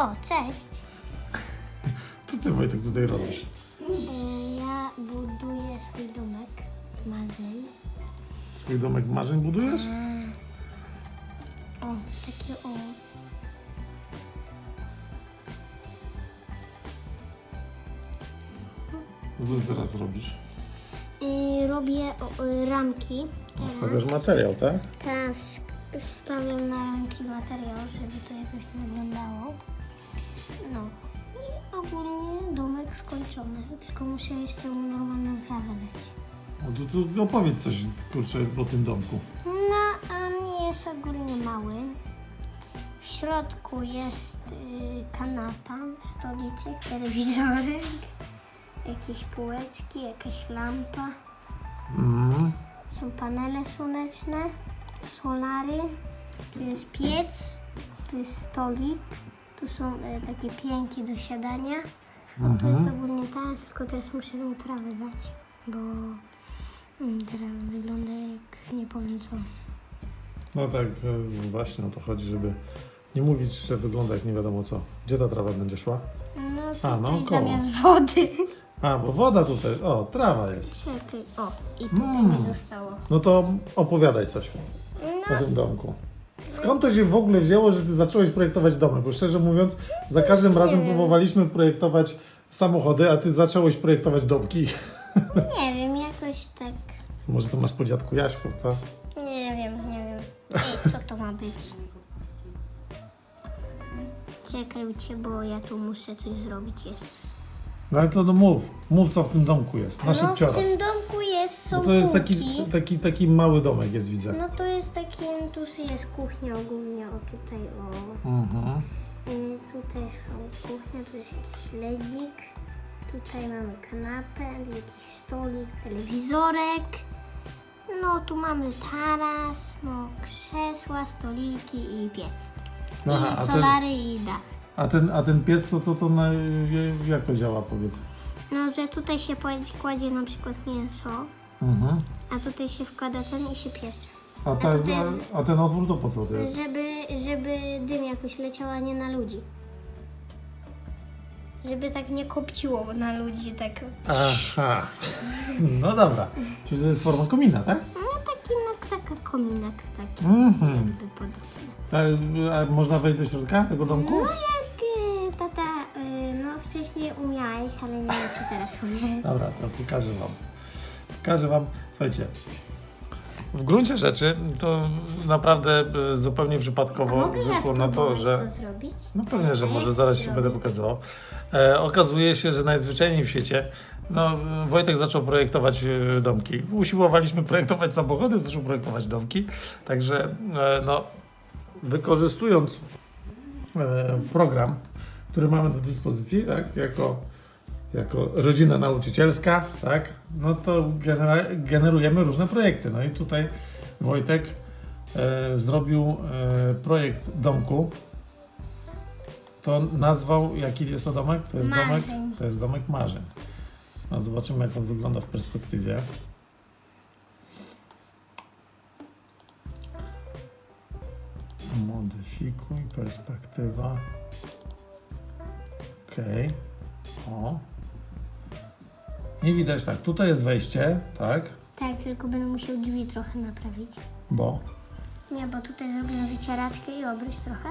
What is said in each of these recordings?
O, cześć. Co ty Wojtek tutaj robisz? E, Ja buduję swój domek marzeń. Swój domek marzeń budujesz? O, takie o. Co ty teraz robisz? I robię o, y, ramki. Stawiasz materiał, tak? Teraz wstawiam na ramki materiał, żeby to jakoś wyglądało. No. I ogólnie domek skończony. Tylko muszę jeszcze mu normalną trawę dać. No to, to opowiedz coś, kurczę, o tym domku. No, a nie jest ogólnie mały. W środku jest y, kanapa, stoliczek, telewizorek, jakieś półeczki, jakaś lampa. Mhm. Są panele słoneczne, solary, tu jest piec, tu jest stolik, tu są e, takie pięki do siadania. A to jest ogólnie teraz, tylko teraz muszę mu trawę dać, bo mm, trawa wygląda jak nie powiem co. No tak, e, właśnie o to chodzi, żeby nie mówić, że wygląda jak nie wiadomo co. Gdzie ta trawa będzie szła? No A, naokoło. zamiast wody. A, bo woda tutaj, o, trawa jest. Czekaj, o i tutaj Mm. mi zostało. No to opowiadaj coś o No, tym domku. Skąd to się w ogóle wzięło, że ty zacząłeś projektować domy? Bo szczerze mówiąc, za każdym razem próbowaliśmy projektować samochody, a ty zacząłeś projektować domki. nie wiem, jakoś tak, Może to masz po dziadku Jaśku, co? nie wiem, nie wiem. Ej, co to ma być? Czekajcie, bo ja tu muszę coś zrobić jeszcze. No ale to no mów, mów co w tym domku jest, na No w tym domku jest, są Bo to jest półki. taki, taki, taki mały domek jest, widzę. No to jest taki, tu jest kuchnia ogólnie, o tutaj, o. Mhm. Y, tutaj są kuchnia, tu jest jakiś ledzik. Tutaj mamy kanapę, tu jakiś stolik, telewizorek. No tu mamy taras, no krzesła, stoliki i piec. Aha, a I ten, solary i dach. A ten, a ten pies to, to, to na, jak to działa powiedz? No, że tutaj się kładzie, na przykład mięso, Mhm. a tutaj się wkłada ten i się piecze. A, ta, jest- a, a ten otwór to po co to jest? Żeby, żeby dym jakoś leciał, a nie na ludzi. Żeby tak nie kopciło na ludzi, tak. Aha. No dobra. Czyli to jest forma komina, tak? No taki, no taka kominek taki. Mhm. Jakby podobny. A, a można wejść do środka tego domku? No jak y, tata, y, no wcześniej umiałeś, ale nie wiem czy teraz umiesz. Dobra, to pokażę wam. Pokażę wam, słuchajcie. W gruncie rzeczy to naprawdę e, zupełnie przypadkowo Mogę ja wyszło na to, spróbować że. to zrobić? No pewnie, że A może jak zaraz to się będę zrobić? pokazywał. E, okazuje się, że najzwyczajniej w świecie no, Wojtek zaczął projektować e, domki. Usiłowaliśmy projektować samochody, zaczął projektować domki. Także e, no, wykorzystując e, program, który mamy do dyspozycji, tak, jako, jako rodzina nauczycielska, tak, no to generujemy różne projekty. No i tutaj Wojtek e, zrobił e, projekt domku. To nazwał, jaki jest to domek? To jest domek, Marzeń. to jest domek marzeń. No zobaczymy, jak on wygląda w perspektywie. Modyfikuj, perspektywa. Okej. O. I widać tak, tutaj jest wejście, tak? Tak, tylko będę musiał drzwi trochę naprawić. Bo. Nie, bo tutaj zrobiłem wycieraczkę i obryć trochę.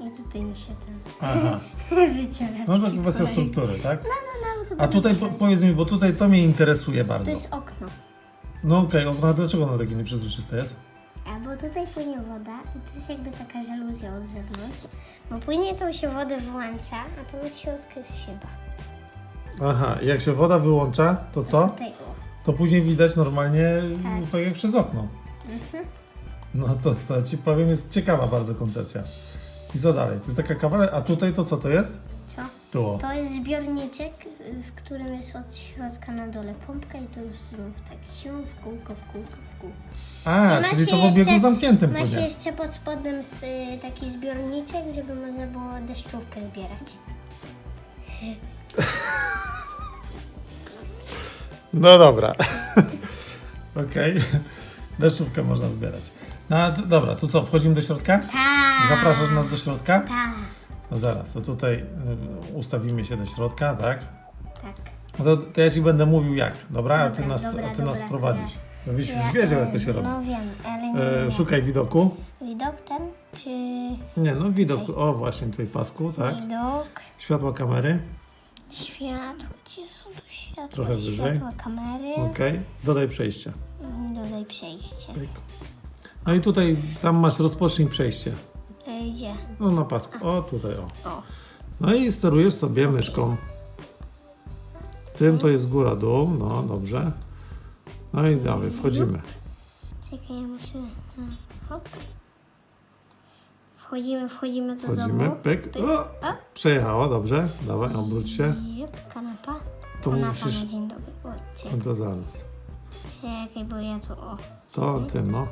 I tutaj mi się ten Aha. wycieraczki No to kwestia kolei. struktury, tak? No, no, no, to A będę tutaj po, powiedz mi, bo tutaj to mnie interesuje To bardzo. jest okno. No okej, okay, dlaczego ono takie nieprzezroczyste jest? Bo tutaj płynie woda i to jest jakby taka żaluzja od zewnątrz. Bo płynie tą się wodę włącza, a to od środka jest szyba. Aha, jak się woda wyłącza, to co? Tutaj o. To później widać normalnie, tak, Tak. jak przez okno. No to, to ci powiem, jest ciekawa bardzo koncepcja. I co dalej? To jest taka kawaler, a tutaj to co to jest? Co? Tu. To jest zbiorniczek, y, w którym jest od środka na dole pompka i to już znów tak się w kółko, w kółko, w A, czyli to w obiegu jeszcze- zamkniętym Ma się pójdzie. jeszcze pod spodem s- y, taki zbiorniczek, żeby można było deszczówkę zbierać. No dobra. Okej. Deszczówkę można zbierać. No a d- dobra, tu co, wchodzimy do środka? Tak. Zapraszasz nas do środka? Tak. No zaraz, to tutaj y, ustawimy się do środka, tak? Tak. No to, to ja ci będę mówił jak, dobra? A ty Dobra, nas, dobra, a ty nas dobra, prowadzisz. No wiesz, już wiedział jak to się robi. No wiem, ale nie E, wiem. szukaj widoku. Widok ten, czy Nie, no widok, o właśnie tutaj pasku, tak? widok, Światła kamery, światło, gdzie są tu światła? Trochę wyżej. Światła kamery, okej. Dodaj przejście. Mhm, dodaj przejście. Pyk. No i tutaj, tam masz rozpocznij przejście. E, Gdzie? No na pasku, o tutaj o. O, No i sterujesz sobie myszką. Tym to jest góra, dół, no dobrze. No i dawaj, wchodzimy. czekaj, ja muszę... Hop. Wchodzimy, wchodzimy do Wchodzimy, domu. pyk. O, przejechała, dobrze. Dawaj, obróć się. Jep, kanapa. To kanapa musisz- na dzień dobry. O, No czekaj, to zaraz. czekaj, bo ja tu... O. To tym, no.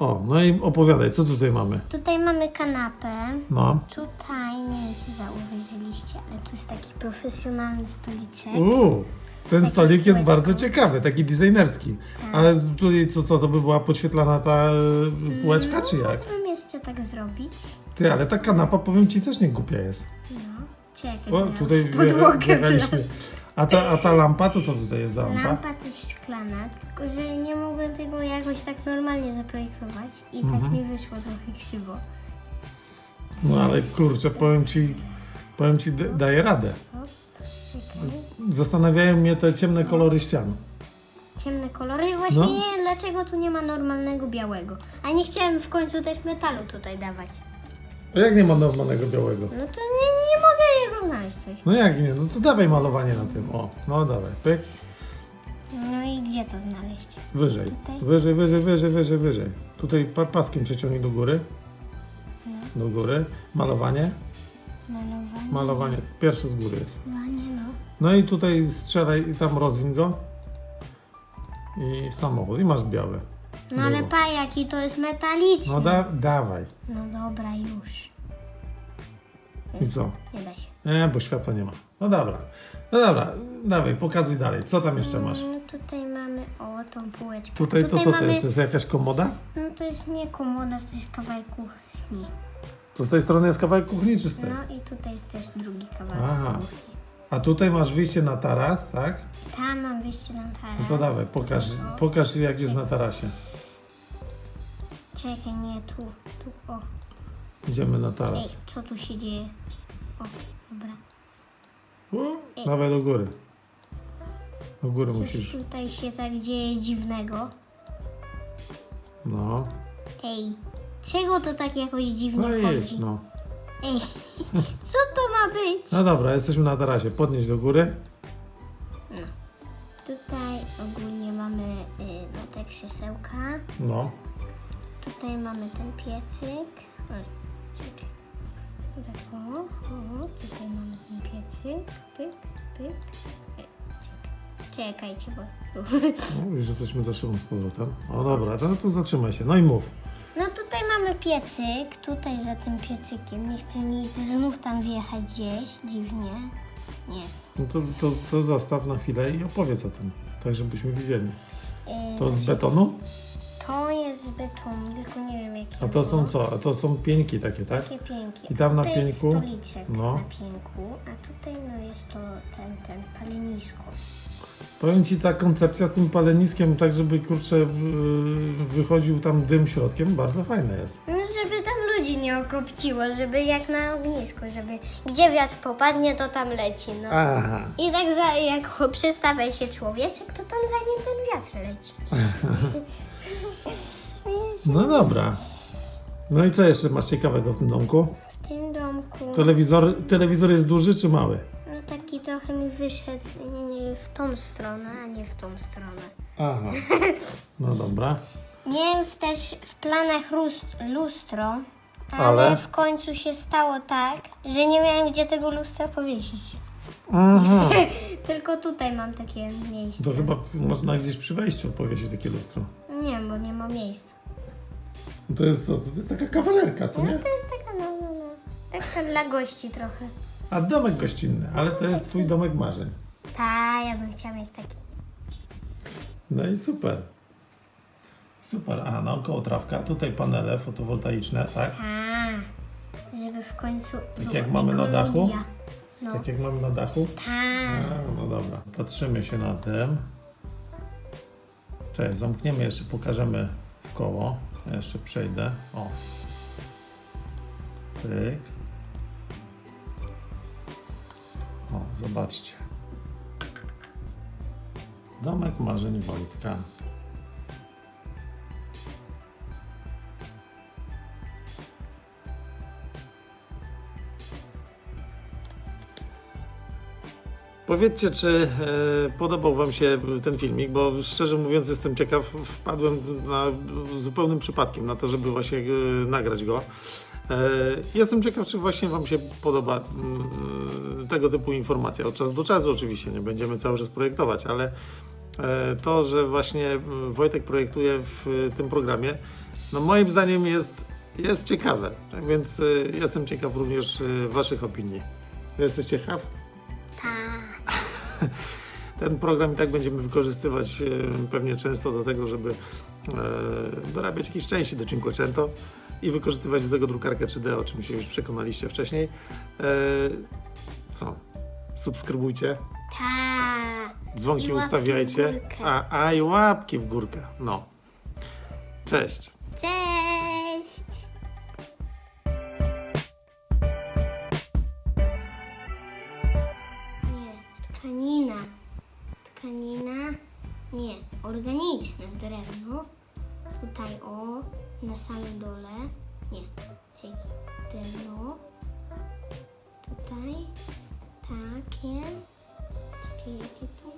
O, no i opowiadaj, co tutaj mamy? Tutaj mamy kanapę. No. Tutaj, nie wiem czy zauważyliście, ale tu jest taki profesjonalny stoliczek. Uuu, ten Taki stolik jest bardzo ciekawy, taki designerski. Ale tutaj co, co, to by była podświetlana ta e, półeczka, czy jak? Mógłbym jeszcze tak zrobić. Ty, ale ta kanapa, powiem ci, też nie głupia jest. No, czekaj, O, tutaj wjechaliśmy. A ta, a ta lampa, to co tutaj jest za lampa? Lampa to jest szklana, tylko że nie mogłem tego jakoś tak normalnie zaprojektować i Mhm. tak mi wyszło trochę krzywo. No ale kurczę, powiem ci, powiem ci, d- daje radę. Czekaj. Zastanawiają mnie te ciemne kolory ścian. Ciemne kolory. Właśnie No. nie wiem, dlaczego tu nie ma normalnego białego. A nie chciałem w końcu też metalu tutaj dawać. A jak nie ma normalnego białego? No to nie mogę znaleźć coś. No jak nie? No to dawaj malowanie na tym. O, no dawaj, pyk. No i gdzie to znaleźć? Wyżej. Tutaj? Wyżej, wyżej, wyżej, wyżej, wyżej. Tutaj pa paskiem przeciągnij do góry. Do góry. Malowanie. Malowanie. Malowanie. Pierwsze z góry jest. Malowanie, no. No i tutaj strzelaj i tam rozwiń go. I samochód. I masz białe. No ale Było. pa, jaki to jest metaliczny. No da dawaj. No dobra, już. I co? Nie da się. Nie, bo światła nie ma. No dobra. No dobra, dawaj, pokazuj dalej. Co tam jeszcze masz? No tutaj mamy, o, tą półeczkę. Tutaj to co to mamy, jest? To jest jakaś komoda? No to jest nie komoda, to jest kawałek kuchni. To z tej strony jest kawałek kuchni czy z tej? No i tutaj jest też drugi kawałek Aha. kuchni. A tutaj masz wyjście na taras, tak? Tam mam wyjście na taras. No to dawaj, pokaż, pokaż jak jest na tarasie. Czekaj, nie, tu, tu, o. Idziemy na Ej, taras. co tu się dzieje? O, dobra. U, Dawaj do góry. Do góry Coś musisz. tutaj się tak dzieje dziwnego. No. Ej, czego to tak jakoś dziwnie No chodzi? jedź, no. Ej, co to ma być? No dobra, jesteśmy na tarasie. Podnieś do góry. Tutaj ogólnie mamy y, no, te krzesełka. No. Tutaj mamy ten piecyk. Oj, czekaj. I Tak, o, o, tutaj mamy ten piecyk. Pyk, pyk. Ej, czekaj. Czekajcie, bo... no już jesteśmy za szybą z powrotem. O dobra, to, to zatrzymaj się. No i mów. No tutaj mamy piecyk, tutaj za tym piecykiem. Nie chcę nic znów tam wjechać gdzieś, dziwnie. Nie. No to, to, to zostaw na chwilę i opowiedz o tym. Tak, żebyśmy widzieli. Y, To z betonu? To jest z betonu, tylko nie wiem jakie. A to są co? A to są pieńki takie, tak? Takie pięknie. I tam na tutaj jest stoliczek No. na pięku, a tutaj no jest to ten, ten palenisko. Powiem ci, ta koncepcja z tym paleniskiem, tak żeby kurczę wychodził tam dym środkiem, bardzo fajna jest. No żeby jak na ognisku, żeby gdzie wiatr popadnie, to tam leci, no. Aha. I tak za, jak przestawia się człowieczek, to tam za nim ten wiatr leci. Jezu, No dobra. No i co jeszcze masz ciekawego w tym domku? w tym domku, Telewizor, telewizor jest duży czy mały? no taki trochę mi wyszedł nie, w tą stronę, a nie w tą stronę. Aha. No dobra. Miałem też w planach lust, lustro, ale, Ale? w końcu się stało tak, że nie miałem gdzie tego lustra powiesić. Aha. Tylko tutaj mam takie miejsce. To chyba można gdzieś przy wejściu powiesić takie lustro. Nie, bo nie ma miejsca. To jest, to, to jest taka kawalerka, co No nie? to jest taka, no, no, no. Taka dla gości trochę. A domek gościnny, ale to jest twój domek marzeń. Ta, ja bym chciała mieć taki. No i super. Super, a naokoło trawka, tutaj panele fotowoltaiczne, tak? Tak. Żeby w końcu. była jak mamy na dachu? No. Tak jak mamy na dachu? Tak. A, no dobra, patrzymy się na tym. Cześć, zamkniemy jeszcze, pokażemy w koło. Ja jeszcze przejdę. O. Pyk. O, zobaczcie. Domek marzeń Wojtka. Powiedzcie, czy e, podobał Wam się ten filmik, bo szczerze mówiąc jestem ciekaw, wpadłem na zupełnym przypadkiem na to, żeby właśnie e, nagrać go. E, jestem ciekaw, czy właśnie Wam się podoba mm, tego typu informacja. Od czasu do czasu oczywiście, nie będziemy cały czas projektować, ale e, to, że właśnie mm, Wojtek projektuje w tym programie, no moim zdaniem jest, jest ciekawe. Tak więc e, jestem ciekaw również e, Waszych opinii. Jesteś ciekaw? Ten program i tak będziemy wykorzystywać e, pewnie często do tego, żeby e, dorabiać jakieś części do Cinquecento i wykorzystywać do tego drukarkę 3D, o czym się już przekonaliście wcześniej. E, co? Subskrybujcie, Tak. dzwonki ustawiajcie, a, a i łapki w górkę. No. Cześć. Nie, organiczne drewno. Tutaj o, na samym dole. Nie, czyli drewno. Tutaj takie. Takie jakie tu